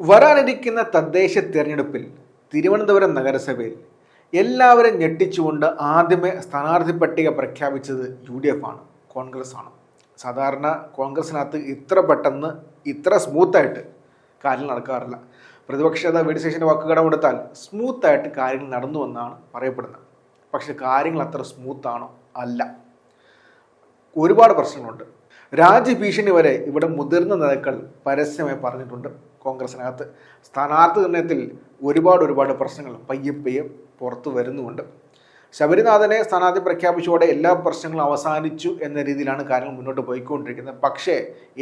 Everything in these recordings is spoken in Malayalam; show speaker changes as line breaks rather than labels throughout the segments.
വരാനിരിക്കുന്ന തദ്ദേശ തിരഞ്ഞെടുപ്പിൽ തിരുവനന്തപുരം നഗരസഭയിൽ എല്ലാവരും ഞെട്ടിച്ചുകൊണ്ട് ആദ്യമേ സ്ഥാനാർത്ഥി പട്ടിക പ്രഖ്യാപിച്ചത് യു ഡി എഫ് ആണ് കോൺഗ്രസ് ആണ്. സാധാരണ കോൺഗ്രസിനകത്ത് ഇത്ര പെട്ടെന്ന് ഇത്ര സ്മൂത്തായിട്ട് കാര്യങ്ങൾ നടക്കാറില്ല. പ്രതിപക്ഷ നേതാവ് വി ഡി സതീശന്റെ വാക്ക് കടമെടുത്താൽ സ്മൂത്തായിട്ട് കാര്യങ്ങൾ നടന്നു എന്നാണ് പറയപ്പെടുന്നത്. പക്ഷേ കാര്യങ്ങൾ അത്ര സ്മൂത്താണോ? അല്ല. ഒരുപാട് പ്രശ്നങ്ങളുണ്ട്. രാജ്യഭീഷണി വരെ ഇവിടെ മുതിർന്ന നേതാക്കൾ പരസ്യമായി പറഞ്ഞിട്ടുണ്ട് കോൺഗ്രസിനകത്ത്. സ്ഥാനാർത്ഥി നിർണയത്തിൽ ഒരുപാട് ഒരുപാട് പ്രശ്നങ്ങൾ പയ്യെ പയ്യെ പുറത്തു വരുന്നുമുണ്ട്. ശബരിനാഥനെ സ്ഥാനാർത്ഥി പ്രഖ്യാപിച്ചതോടെ എല്ലാ പ്രശ്നങ്ങളും അവസാനിച്ചു എന്ന രീതിയിലാണ് കാര്യങ്ങൾ മുന്നോട്ട് പോയിക്കൊണ്ടിരിക്കുന്നത്. പക്ഷേ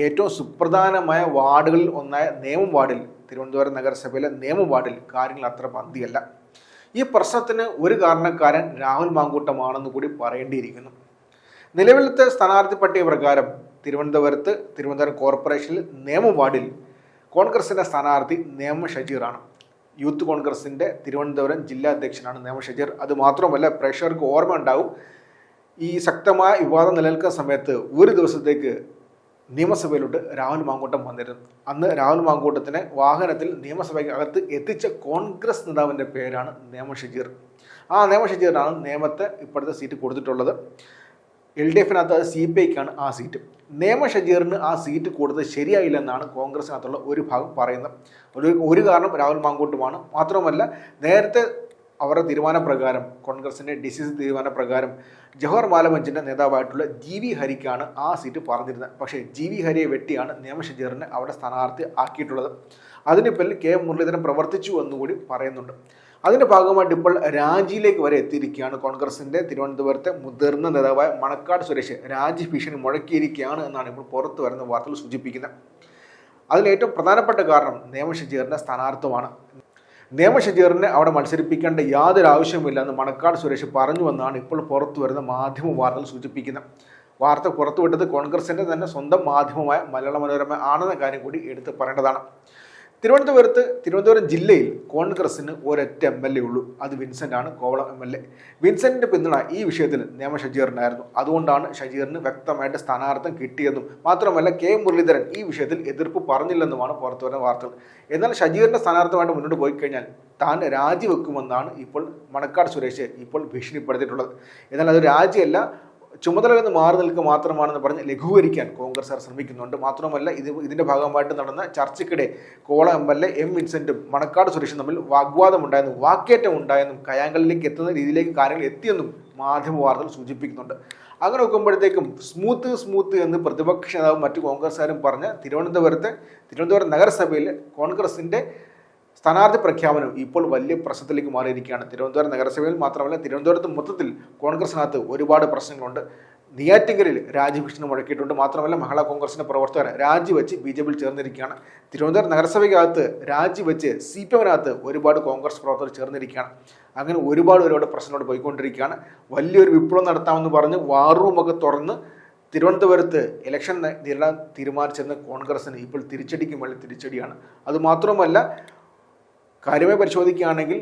ഏറ്റവും സുപ്രധാനമായ വാർഡുകളിൽ ഒന്നായ നിയമം വാർഡിൽ തിരുവനന്തപുരം നഗരസഭയിലെ നിയമം വാർഡിൽ കാര്യങ്ങൾ അത്ര പന്തിയല്ല ഈ പ്രശ്നത്തിന് ഒരു കാരണക്കാരൻ രാഹുൽ മാങ്കൂട്ടമാണെന്ന് കൂടി പറയേണ്ടിയിരിക്കുന്നു. നിലവിലത്തെ സ്ഥാനാർത്ഥി പട്ടിക പ്രകാരം തിരുവനന്തപുരത്ത് തിരുവനന്തപുരം കോർപ്പറേഷനിൽ നേമം വാർഡിൽ കോൺഗ്രസിന്റെ സ്ഥാനാർത്ഥി നേമ ഷജീറാണ്. യൂത്ത് കോൺഗ്രസിന്റെ തിരുവനന്തപുരം ജില്ലാ അധ്യക്ഷനാണ് നേമ ഷജീർ. അത് മാത്രമല്ല പ്രേക്ഷകർക്ക് ഓർമ്മ ഉണ്ടാവും ഈ ശക്തമായ വിവാദം നിലനിൽക്കുന്ന സമയത്ത് ഒരു ദിവസത്തേക്ക് നിയമസഭയിലോട്ട് രാഹുൽ മാങ്കൂട്ടം വന്നിരുന്നു. അന്ന് രാഹുൽ മാങ്കൂട്ടത്തിനെ വാഹനത്തിൽ നിയമസഭയ്ക്കകത്ത് എത്തിച്ച കോൺഗ്രസ് നേതാവിന്റെ പേരാണ് നേമ ഷജീർ. ആ നേമ ഷജീറിനാണ് നിയമത്തെ ഇപ്പോഴത്തെ സീറ്റ് കൊടുത്തിട്ടുള്ളത്. എൽ ഡി എഫിനകത്ത് അത് സി പി ഐക്കാണ് ആ സീറ്റ്. നേമ ഷജീറിന് ആ സീറ്റ് കൊടുത്തത് ശരിയായില്ലെന്നാണ് കോൺഗ്രസിനകത്തുള്ള ഒരു ഭാഗം പറയുന്നത്. ഒരു ഒരു കാരണം രാഹുൽ മാങ്കൂട്ടുമാണ്. മാത്രമല്ല നേരത്തെ അവരുടെ തീരുമാനപ്രകാരം കോൺഗ്രസിന്റെ ഡിസിസ് തീരുമാനപ്രകാരം ജവഹർ മാലമഞ്ചിന്റെ നേതാവായിട്ടുള്ള ജി വി ഹരിക്കാണ് ആ സീറ്റ് പറഞ്ഞിരുന്നത്. പക്ഷേ ജി വി ഹരിയെ വെട്ടിയാണ് നിയമശജീറിനെ അവിടെ സ്ഥാനാർത്ഥി ആക്കിയിട്ടുള്ളത്. അതിന് പേരിൽ കെ മുരളീധരൻ പ്രവർത്തിച്ചു എന്നുകൂടി പറയുന്നുണ്ട്. അതിന്റെ ഭാഗമായിട്ട് ഇപ്പോൾ രാജിയിലേക്ക് വരെ എത്തിയിരിക്കുകയാണ് കോൺഗ്രസിന്റെ തിരുവനന്തപുരത്തെ മുതിർന്ന നേതാവായ മണക്കാട് സുരേഷ്. രാജി ഭീഷണി മുഴക്കിയിരിക്കുകയാണ് എന്നാണ് ഇപ്പോൾ പുറത്തു വരുന്ന വാർത്തകൾ സൂചിപ്പിക്കുന്നത്. അതിലേറ്റവും പ്രധാനപ്പെട്ട കാരണം നിയമ ഷജീറിന്റെ സ്ഥാനാർത്ഥമാണ് നിയമ ഷജീറിനെ അവിടെ മത്സരിപ്പിക്കേണ്ട യാതൊരു ആവശ്യവുമില്ല എന്ന് മണക്കാട് സുരേഷ് പറഞ്ഞുവെന്നാണ് ഇപ്പോൾ പുറത്തു വരുന്ന മാധ്യമ വാർത്തകൾ സൂചിപ്പിക്കുന്നത്. വാർത്ത പുറത്തുവിട്ടത് കോൺഗ്രസിന്റെ തന്നെ സ്വന്തം മാധ്യമമായ മലയാള മനോരമ ആണെന്ന കാര്യം കൂടി എടുത്ത് പറയേണ്ടതാണ്. തിരുവനന്തപുരത്ത് തിരുവനന്തപുരം ജില്ലയിൽ കോൺഗ്രസിന് ഒരൊറ്റ എം എൽ എ ഉള്ളൂ. അത് വിൻസെന്റ് ആണ് കോവളം എം എൽ എ. വിൻസെന്റിന്റെ പിന്തുണ ഈ വിഷയത്തിൽ നിയമ ഷജീറിനായിരുന്നു. അതുകൊണ്ടാണ് ഷജീറിന് വ്യക്തമായിട്ട് സ്ഥാനാർത്ഥം കിട്ടിയെന്നും മാത്രമല്ല കെ മുരളീധരൻ ഈ വിഷയത്തിൽ എതിർപ്പ് പറഞ്ഞില്ലെന്നുമാണ് പുറത്തു വരുന്ന വാർത്തകൾ. എന്നാൽ ഷജീറിന്റെ സ്ഥാനാർത്ഥമായിട്ട് മുന്നോട്ട് പോയി കഴിഞ്ഞാൽ താൻ രാജിവെക്കുമെന്നാണ് ഇപ്പോൾ മണക്കാട് സുരേഷ് ഇപ്പോൾ ഭീഷണിപ്പെടുത്തിയിട്ടുള്ളത്. എന്നാൽ അത് രാജിയല്ല ചുമതലയിൽ നിന്ന് മാറി നിൽക്കുക മാത്രമാണെന്ന് പറഞ്ഞ് ലഘൂകരിക്കാൻ കോൺഗ്രസ്സുകാർ ശ്രമിക്കുന്നുണ്ട്. മാത്രമല്ല ഇത് ഇതിന്റെ ഭാഗമായിട്ട് നടന്ന ചർച്ചയ്ക്കിടെ കോള എം എൽ എ എം വിൻസെന്റും മണക്കാട് സുരേഷും തമ്മിൽ വാഗ്വാദം ഉണ്ടായെന്നും വാക്കേറ്റം ഉണ്ടായെന്നും കയാങ്കലിലേക്ക് എത്തുന്ന രീതിയിലേക്ക് കാര്യങ്ങൾ എത്തിയെന്നും മാധ്യമ വാർത്തകൾ സൂചിപ്പിക്കുന്നുണ്ട്. അങ്ങനെ നോക്കുമ്പോഴത്തേക്കും സ്മൂത്ത് സ്മൂത്ത് എന്ന് പ്രതിപക്ഷ നേതാവും മറ്റു കോൺഗ്രസ്സുകാരും പറഞ്ഞ തിരുവനന്തപുരത്തെ തിരുവനന്തപുരം നഗരസഭയിൽ കോൺഗ്രസിന്റെ സ്ഥാനാർത്ഥി പ്രഖ്യാപനം ഇപ്പോൾ വലിയ പ്രശ്നത്തിലേക്ക് മാറിയിരിക്കുകയാണ്. തിരുവനന്തപുരം നഗരസഭയിൽ മാത്രമല്ല തിരുവനന്തപുരത്ത് മൊത്തത്തിൽ കോൺഗ്രസിനകത്ത് ഒരുപാട് പ്രശ്നങ്ങളുണ്ട്. നെയ്യാറ്റിങ്കലിൽ രാജ്യഭീഷണി മുഴക്കിയിട്ടുണ്ട്. മാത്രമല്ല മഹിളാ കോൺഗ്രസിന്റെ പ്രവർത്തകർ രാജിവെച്ച് ബി ജെ പിയിൽ ചേർന്നിരിക്കുകയാണ്. തിരുവനന്തപുരം നഗരസഭയ്ക്കകത്ത് രാജിവെച്ച് സി പി എമ്മിനകത്ത് ഒരുപാട് കോൺഗ്രസ് പ്രവർത്തകർ ചേർന്നിരിക്കുകയാണ്. അങ്ങനെ ഒരുപാട് ഒരുപാട് പ്രശ്നങ്ങളോട് പോയിക്കൊണ്ടിരിക്കുകയാണ്. വലിയൊരു വിപ്ലവം നടത്താമെന്ന് പറഞ്ഞ് വാറൂമൊക്കെ തുറന്ന് തിരുവനന്തപുരത്ത് ഇലക്ഷൻ നേരിടാൻ തീരുമാനിച്ചിരുന്ന കോൺഗ്രസിന് ഇപ്പോൾ തിരിച്ചടിക്കും വേണ്ടി തിരിച്ചടിയാണ്. അതുമാത്രമല്ല കാര്യമായി പരിശോധിക്കുകയാണെങ്കിൽ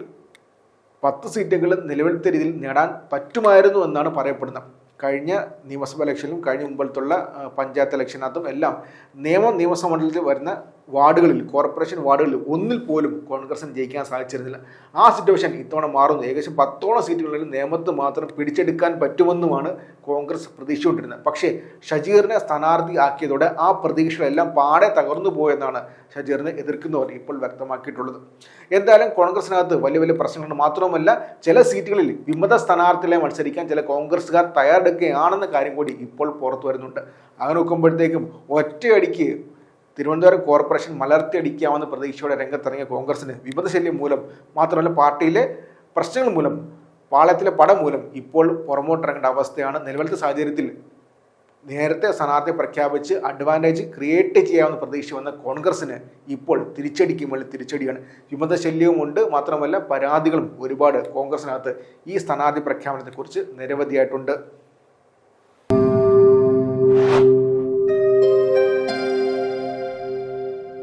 പത്ത് സീറ്റുകൾ നിലവിലത്തെ രീതിയിൽ നേടാൻ പറ്റുമായിരുന്നു എന്നാണ് പറയപ്പെടുന്നത്. കഴിഞ്ഞ നിയമസഭാ ഇലക്ഷനിലും കഴിഞ്ഞ മുമ്പത്തുള്ള ആ, പഞ്ചായത്ത് ഇലക്ഷനകത്തും എല്ലാം നിയമ നിയമസഭ മണ്ഡലത്തിൽ വരുന്ന വാർഡുകളിൽ കോർപ്പറേഷൻ വാർഡുകളിൽ ഒന്നിൽ പോലും കോൺഗ്രസിന് ജയിക്കാൻ സാധിച്ചിരുന്നില്ല. ആ സിറ്റുവേഷൻ ഇത്തവണ മാറുന്നു. ഏകദേശം പത്തോളം സീറ്റുകളിൽ നിയമത്ത് മാത്രം പിടിച്ചെടുക്കാൻ പറ്റുമെന്നുമാണ് കോൺഗ്രസ് പ്രതീക്ഷിച്ചുകൊണ്ടിരുന്നത്. പക്ഷേ ഷജീറിനെ സ്ഥാനാർത്ഥി ആക്കിയതോടെ ആ പ്രതീക്ഷകളെല്ലാം പാടെ തകർന്നു പോയെന്നാണ് ഷജീറിനെ എതിർക്കുന്നവർ ഇപ്പോൾ വ്യക്തമാക്കിയിട്ടുള്ളത്. എന്തായാലും കോൺഗ്രസിനകത്ത് വലിയ വലിയ പ്രശ്നങ്ങൾ മാത്രവുമല്ല ചില സീറ്റുകളിൽ വിമത സ്ഥാനാർത്ഥികളെ മത്സരിക്കാൻ ചില കോൺഗ്രസ്സുകാർ തയ്യാറെടുക്കുകയാണെന്ന കാര്യം കൂടി ഇപ്പോൾ പുറത്തു വരുന്നുണ്ട്. അങ്ങനെ നോക്കുമ്പോഴത്തേക്കും ഒറ്റയടിക്ക് തിരുവനന്തപുരം കോർപ്പറേഷൻ മലർത്തിയടിക്കാമെന്ന പ്രതീക്ഷയോടെ രംഗത്തിറങ്ങിയ കോൺഗ്രസിന് വിമതശല്യം മൂലം മാത്രമല്ല പാർട്ടിയിലെ പ്രശ്നങ്ങൾ മൂലം പാളയത്തിലെ പടം മൂലം ഇപ്പോൾ പുറമോട്ടിറങ്ങേണ്ട അവസ്ഥയാണ് നിലവിലത്തെ സാഹചര്യത്തിൽ നേരത്തെ സ്ഥാനാർത്ഥി പ്രഖ്യാപിച്ച് അഡ്വാന്റേജ് ക്രിയേറ്റ് ചെയ്യാമെന്ന് പ്രതീക്ഷ വന്ന കോൺഗ്രസിന് ഇപ്പോൾ തിരിച്ചടിക്ക് മേളിൽ തിരിച്ചടിയാണ്. വിമതശല്യവുമുണ്ട് മാത്രമല്ല പരാതികളും ഒരുപാട് കോൺഗ്രസിനകത്ത് ഈ സ്ഥാനാർത്ഥി പ്രഖ്യാപനത്തെക്കുറിച്ച് നിരവധിയായിട്ടുണ്ട്.